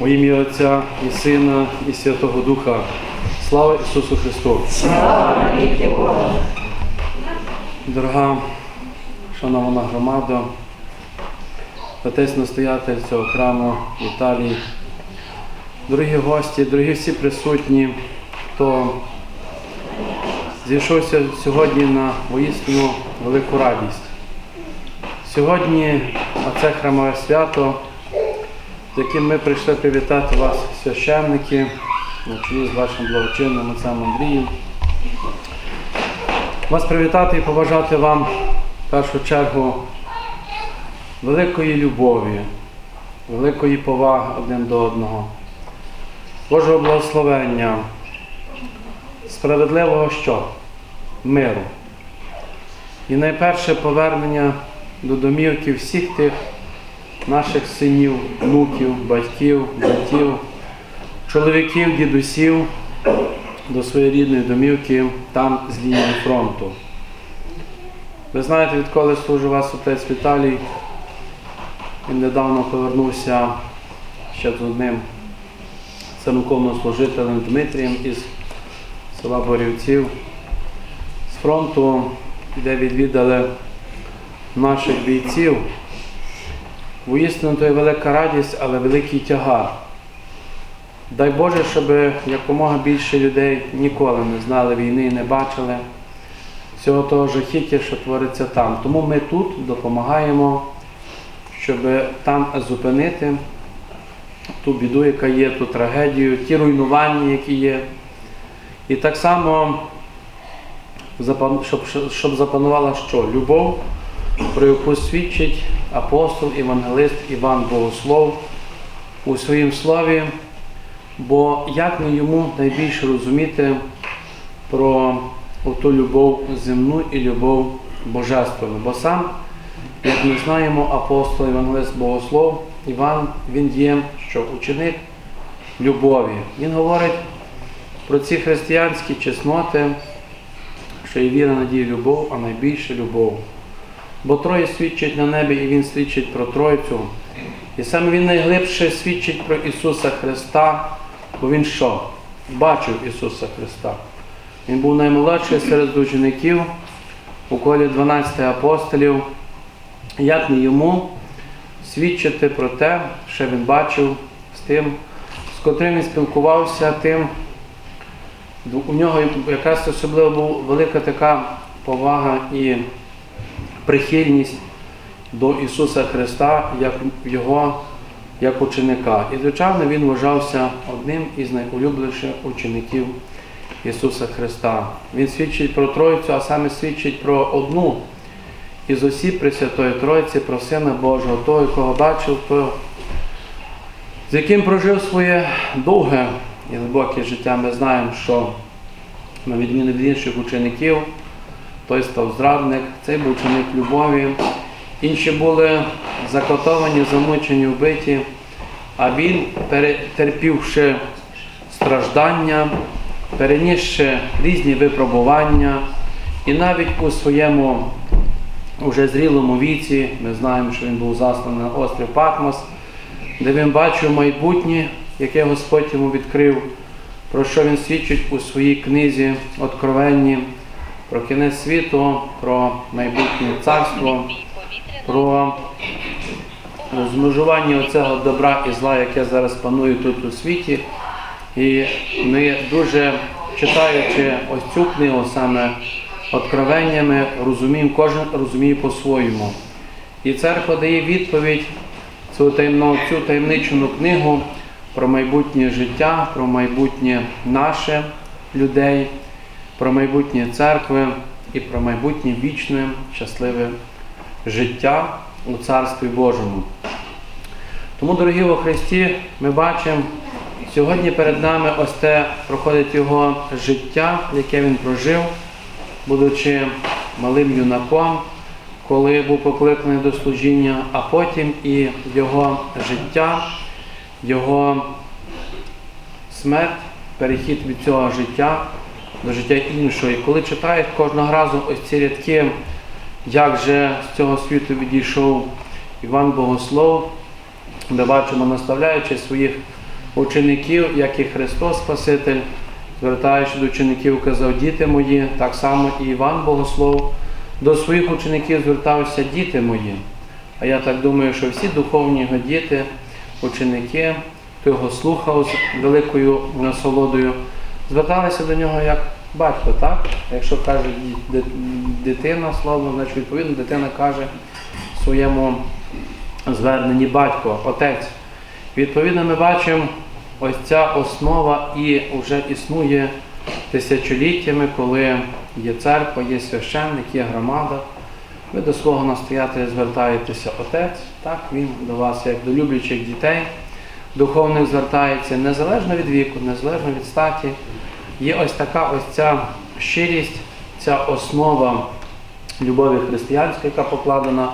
У ім'я Отця і Сина, і Святого Духа. Слава Ісусу Христу! Дорога шановна громада, отець настоятель цього храму Віталій, дорогі гості, дорогі всі присутні, хто зійшовся сьогодні на воїстину велику радість. Сьогодні оце храмове свято, яким ми прийшли привітати вас, священники, чолі з вашим благочинним отцем Андрієм. Вас привітати і побажати вам в першу чергу великої любові, великої поваги один до одного, Божого благословення, справедливого що? Миру. І найперше повернення до домівки всіх тих наших синів, внуків, батьків, братів, чоловіків, дідусів до своєї рідної домівки там з лінії фронту. Ви знаєте, відколи служу вас отець Віталій, він недавно повернувся ще з одним церковнослужителем Дмитрієм із села Борівців з фронту, де відвідали наших бійців. Воістину то є велика радість, але великий тягар. Дай Боже, щоб якомога більше людей ніколи не знали війни не бачили всього того жахіття, що твориться там. Тому ми тут допомагаємо, щоб там зупинити ту біду, яка є, ту трагедію, ті руйнування, які є. І так само, щоб запанувала що? Любов, про яку свідчить апостол, евангелист Іван Богослов у своїм слові. Бо як не йому найбільше розуміти про ту любов земну і любов божественну? Бо сам, як ми знаємо, апостол Євангелист Богослов Іван, він є що ученик любові. Він говорить про ці християнські чесноти, що є віра, надія, любов, а найбільше любов. Бо троє свідчить на небі, і він свідчить про Тройцю. І саме він найглибше свідчить про Ісуса Христа, бо Він що? Бачив Ісуса Христа. Він був наймолодший серед учеників у колі 12 апостолів. Як не йому свідчити про те, що він бачив з тим, з котрим він спілкувався, тим, у нього якраз особливо була велика така повага і прихильність до Ісуса Христа як Його як ученика. І, звичайно, він вважався одним із найулюбленіших учеників Ісуса Христа. Він свідчить про Тройцю, а саме свідчить про одну із осіб Пресвятої Тройці, про Сина Божого, того, якого бачив, того, з яким прожив своє довге і глибоке життя. Ми знаємо, що на відміну від інших учеників, той став зрадник, цей був ученик любові. Інші були закотовані, замучені, вбиті, а він, перетерпівши страждання, перенісши різні випробування, і навіть у своєму уже зрілому віці, ми знаємо, що він був засланий на острів Патмос, де він бачив майбутнє, яке Господь йому відкрив, про що він свідчить у своїй книзі Откровенні, про кінець світу, про майбутнє царство про розмежування оцього добра і зла, яке зараз панує тут у світі. І ми дуже читаючи ось цю книгу саме откровеннями, розуміємо, кожен розуміє по-своєму. І церква дає відповідь цю таємну, цю таємничену книгу про майбутнє життя, про майбутнє наше людей, про майбутнє церкви і про майбутнє вічне, щасливе життя у Царстві Божому. Тому, дорогі во Христі, ми бачимо, сьогодні перед нами ось те проходить його життя, яке він прожив, будучи малим юнаком, коли був покликаний до служіння, а потім і його життя, його смерть, перехід від цього життя до життя іншого. І коли читаєш кожного разу ось ці рядки, як же з цього світу відійшов Іван Богослов, ми бачимо, наставляючи своїх учеників, як і Христос Спаситель, звертаючи до учеників, казав, діти мої, так само і Іван Богослов до своїх учеників звертався діти мої. А я так думаю, що всі духовні діти, ученики, хто його слухав з великою насолодою, зверталися до нього як батько, так? Якщо каже дитина слово, значить відповідно дитина каже в своєму зверненні батько, отець. Відповідно, ми бачимо, ось ця основа і вже існує тисячоліттями, коли є церква, є священник, є громада. Ви до свого настоятеля звертаєтеся отець, так, він до вас, як до люблячих дітей, духовних звертається незалежно від віку, незалежно від статі. Є ось така ось ця щирість, ця основа любові християнської, яка покладена.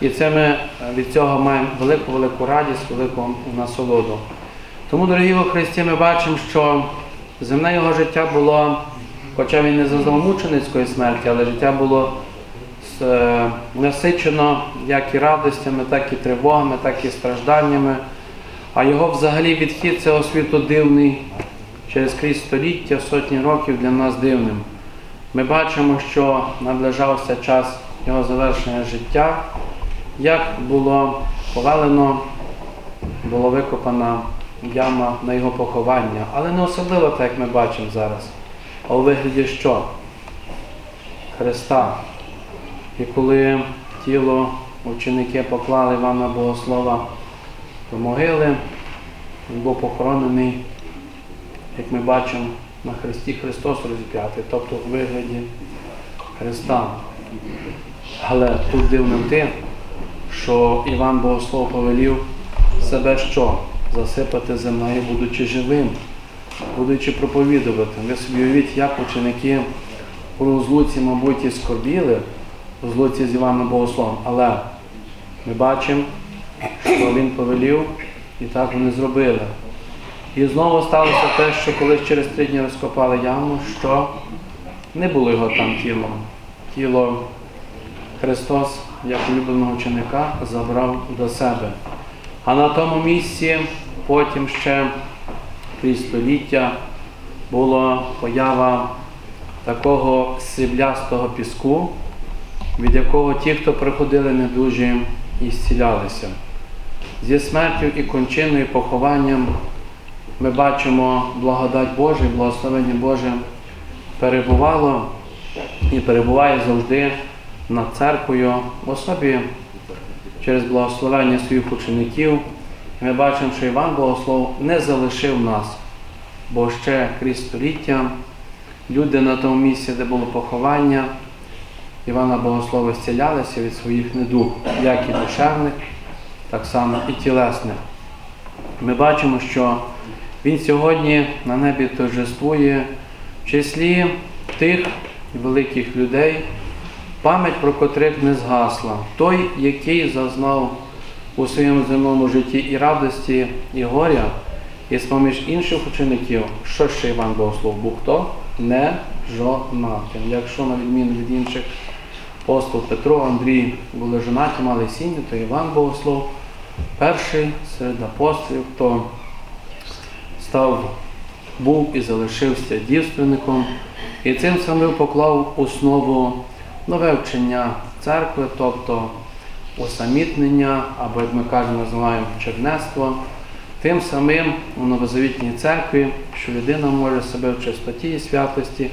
І це ми е, від цього маємо велику велику радість, велику насолоду. Тому, дорогі во Христі, ми бачимо, що земне його життя було, хоча він не зазнав мученицької смерті, але життя було е, насичено як і радостями, так і тривогами, так і стражданнями. А його взагалі відхід цього світу дивний через крізь століття, сотні років для нас дивним. Ми бачимо, що наближався час його завершення життя, як було повелено, була викопана яма на його поховання, але не особливо так, як ми бачимо зараз, а у вигляді що? Христа. І коли тіло ученики поклали Івана Богослова до могили, він був похоронений, як ми бачимо, на Христі Христос розіп'ятий, тобто у вигляді Христа. Але тут дивним тим, що Іван Богослов повелів себе що? Засипати землею, будучи живим, будучи проповідувати. Ви собі уявіть, як ученики у розлуці, мабуть, і скорбіли, розлуці з Іваном Богословом, але ми бачимо, що він повелів, і так вони зробили. І знову сталося те, що коли через три дні розкопали яму, що не було його там тілом. Тіло Христос, як улюбленого ученика, забрав до себе. А на тому місці потім ще крізь століття була поява такого сріблястого піску, від якого ті, хто приходили недужі, і зцілялися. Зі смертю і кончиною, і похованням ми бачимо благодать Божа благословення Боже перебувало і перебуває завжди над церквою в особі через благословення своїх учеників. Ми бачимо, що Іван Богослов не залишив нас, бо ще крізь століття люди на тому місці, де було поховання, Івана Богослова зцілялися від своїх недуг, як і душевних, так само і тілесних. Ми бачимо, що він сьогодні на небі торжествує в числі тих великих людей, пам'ять про котрих не згасла. Той, який зазнав у своєму земному житті і радості, і горя, і з-поміж інших учеників, що ще Іван Богослов був хто? Не жонатим. Якщо на відміну від інших апостол Петро, Андрій були жонаті, мали сім'ю, то Іван Богослов перший серед апостолів, хто став, був і залишився дівственником, і цим самим поклав основу нове вчення церкви, тобто усамітнення, або, як ми кажемо, називаємо чернество, тим самим у новозавітній церкві, що людина може себе в чистоті і святості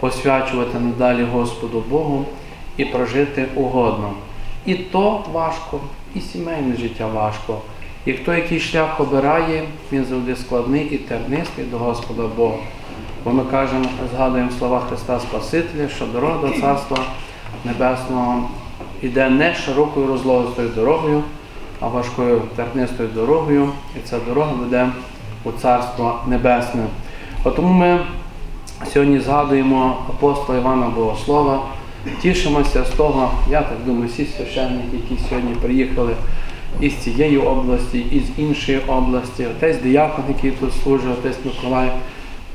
посвячувати надалі Господу Богу і прожити угодно. І то важко, і сімейне життя важко. І хто який шлях обирає, він завжди складний і тернистий до Господа Бога. Бо ми кажемо, згадуємо слова Христа Спасителя, що дорога до Царства Небесного йде не широкою розлогостою дорогою, а важкою тернистою дорогою, і ця дорога веде у Царство Небесне. От Тому ми сьогодні згадуємо апостола Івана Богослова, тішимося з того, я так думаю, всі священники, які сьогодні приїхали із цієї області, і з іншої області, отець Діякон, який тут служить, отець Миколай.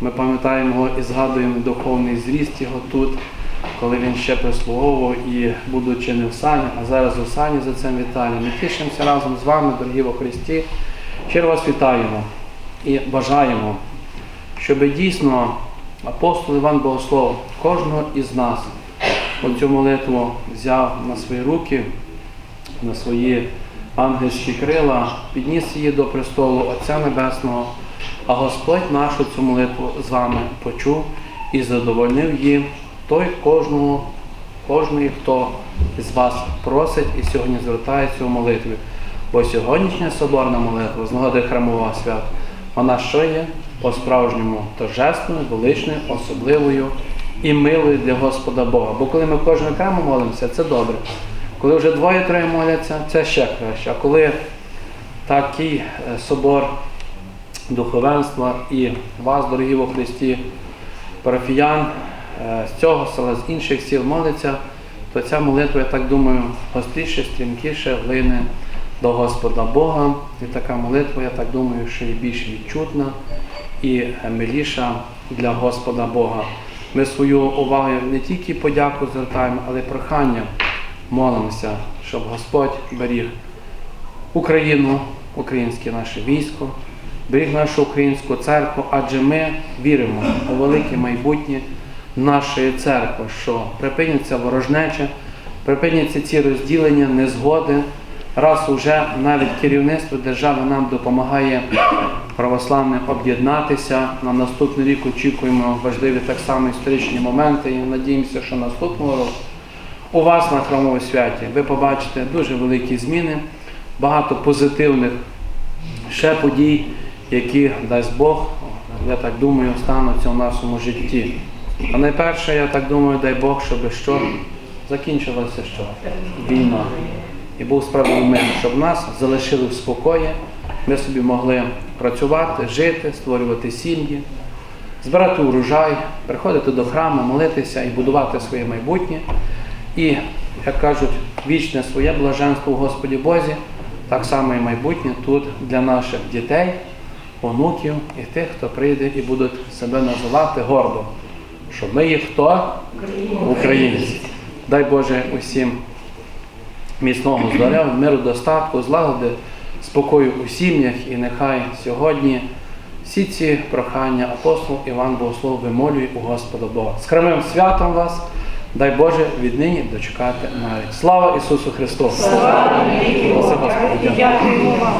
Ми пам'ятаємо його і згадуємо духовний зріст його тут, коли він ще прислуговував і будучи не в сані, а зараз у сані за цим вітанням. Ми тішимося разом з вами, дорогі во Христі. Щиро вас вітаємо. і бажаємо, щоб дійсно апостол Іван Богослов кожного із нас оцю молитву взяв на свої руки, на свої ангельські крила, підніс її до престолу Отця Небесного, а Господь нашу цю молитву з вами почув і задовольнив її той кожного, кожної, хто з вас просить і сьогодні звертається у молитві. Бо сьогоднішня соборна молитва з нагоди храмового свята, вона що є по-справжньому торжественною, величною, особливою і милою для Господа Бога. Бо коли ми кожен окремо молимося, це добре. Коли вже двоє-троє моляться, це ще краще. А коли такий е, собор духовенства і вас, дорогі во Христі, парафіян е, з цього села, з інших сіл молиться, то ця молитва, я так думаю, гостріше, стрімкіше влине до Господа Бога. І така молитва, я так думаю, що і більш відчутна і миліша для Господа Бога. Ми свою увагу не тільки подяку звертаємо, але й прохання молимося, щоб Господь беріг Україну, українське наше військо, беріг нашу українську церкву, адже ми віримо у велике майбутнє нашої церкви, що припиняться ворожнеча, припиняться ці розділення, незгоди. Раз уже навіть керівництво держави нам допомагає православним об'єднатися. На наступний рік очікуємо важливі так само історичні моменти і надіємося, що наступного року у вас на храмовому святі ви побачите дуже великі зміни, багато позитивних ще подій, які дасть Бог, я так думаю, стануться в нашому житті. А найперше, я так думаю, дай Бог, щоб що закінчилася що? Війна. І був справді мир, щоб нас залишили в спокої, ми собі могли працювати, жити, створювати сім'ї, збирати урожай, приходити до храму, молитися і будувати своє майбутнє. І, як кажуть, вічне своє блаженство в Господі Бозі, так само і майбутнє тут для наших дітей, онуків і тих, хто прийде і будуть себе називати гордо, що ми є хто? Українці. Дай Боже усім міцного здоров'я, миру, достатку, злагоди, спокою у сім'ях і нехай сьогодні всі ці прохання апостол Іван Богослов вимолює у Господа Бога. З храмим святом вас, дай Боже віднині дочекати навіть. Слава Ісусу Христу! Слава! Дякуємо вам.